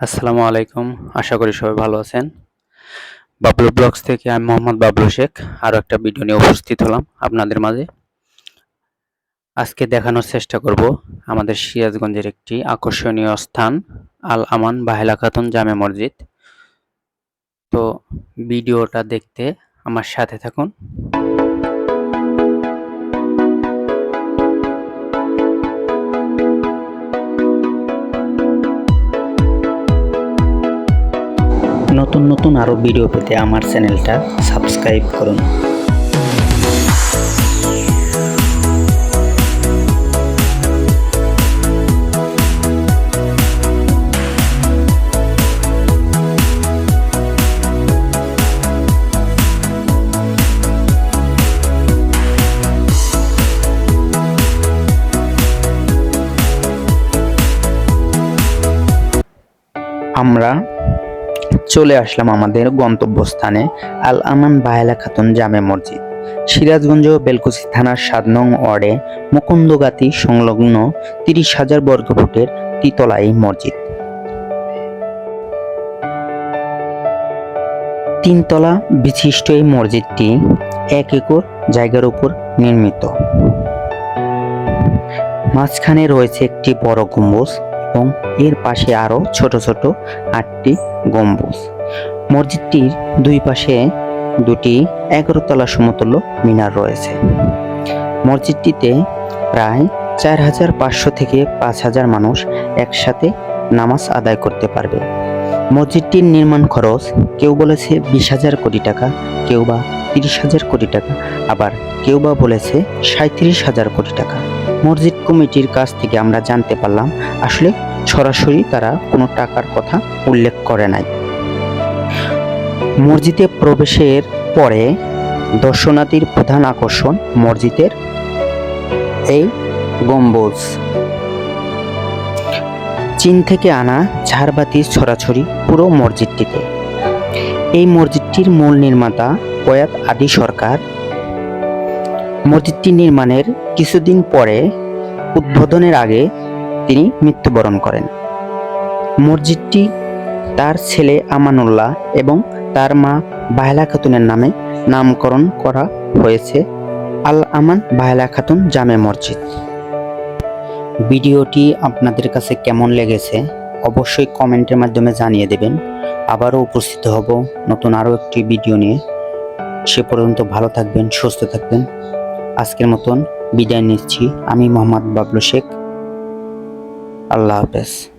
আসসালামু আলাইকুম। আশা করি সবাই ভালো আছেন। বাবলু ব্লগস থেকে আমি মোহাম্মদ বাবলু শেখ আরও একটা ভিডিও নিয়ে উপস্থিত হলাম আপনাদের মাঝে। আজকে দেখানোর চেষ্টা করব আমাদের সিরাজগঞ্জের একটি আকর্ষণীয় স্থান, আল আমান বাহেলা খাতুন জামে মসজিদ। তো ভিডিওটা দেখতে আমার সাথে থাকুন। নতুন নতুন আরও ভিডিও পেতে আমার চ্যানেলটা সাবস্ক্রাইব করুন। আমরা চলে আসলাম আমাদের গন্তব্যস্থানে আল আমান বায়লা খাতুন জামে মসজিদ। সিরাজগঞ্জ বেলকুচি থানার সাত নং ওয়ার্ডে মুকুন্দগাতি সংলগ্ন তিরিশ হাজার বর্গফুটের তিতলা এই মসজিদ। তিনতলা বিশিষ্ট এই মসজিদটি এক একর জায়গার উপর নির্মিত। মাঝখানে রয়েছে একটি বড় গম্বুজ এবং এর পাশে আরও ছোট ছোট আটটি গম্বুজ। মসজিদটির দুই পাশে দুটি এগারোতলা সমতুল্য মিনার রয়েছে। মসজিদটিতে প্রায় চার হাজার পাঁচশো থেকে পাঁচ হাজার মানুষ একসাথে নামাজ আদায় করতে পারবে। মসজিদটির নির্মাণ খরচ কেউ বলেছে বিশ হাজার কোটি টাকা, কেউ বা তিরিশ হাজার কোটি টাকা, আবার কেউ বা বলেছে সাঁত্রিশ হাজার কোটি টাকা। মসজিদ কমিটির কাছ থেকে আমরা জানতে পারলাম, আসলে সরাসরি তারা কোনো টাকার কথা উল্লেখ করে নাই। মসজিদে প্রবেশের পরে দর্শনার্থীর প্রধান আকর্ষণ মসজিদের এই গম্বুজ। চীন থেকে আনা ঝাড়বাতি ছড়াছড়ি পুরো মসজিদটিতে। এই মসজিদটির মূল নির্মাতা প্রয়াত আদি সরকার মসজিদটি নির্মাণের কিছুদিন পরে উদ্বোধনের আগে তিনি মৃত্যুবরণ করেন। মসজিদটি তার ছেলে আমানুল্লাহ এবং তার মা বাহেলা খাতুনের নামে নামকরণ করা হয়েছে আল আমান বাহেলা খাতুন জামে মসজিদ। ভিডিওটি আপনাদের কাছে কেমন লেগেছে অবশ্যই কমেন্টের মাধ্যমে জানিয়ে দেবেন। আবারও উপস্থিত হব নতুন আরও একটি ভিডিও নিয়ে। সে পর্যন্ত ভালো থাকবেন, সুস্থ থাকবেন। আজকের মতন বিদায় নিচ্ছি। আমি মোহাম্মদ বাবলু শেখ। আল্লাহ হাফেজ।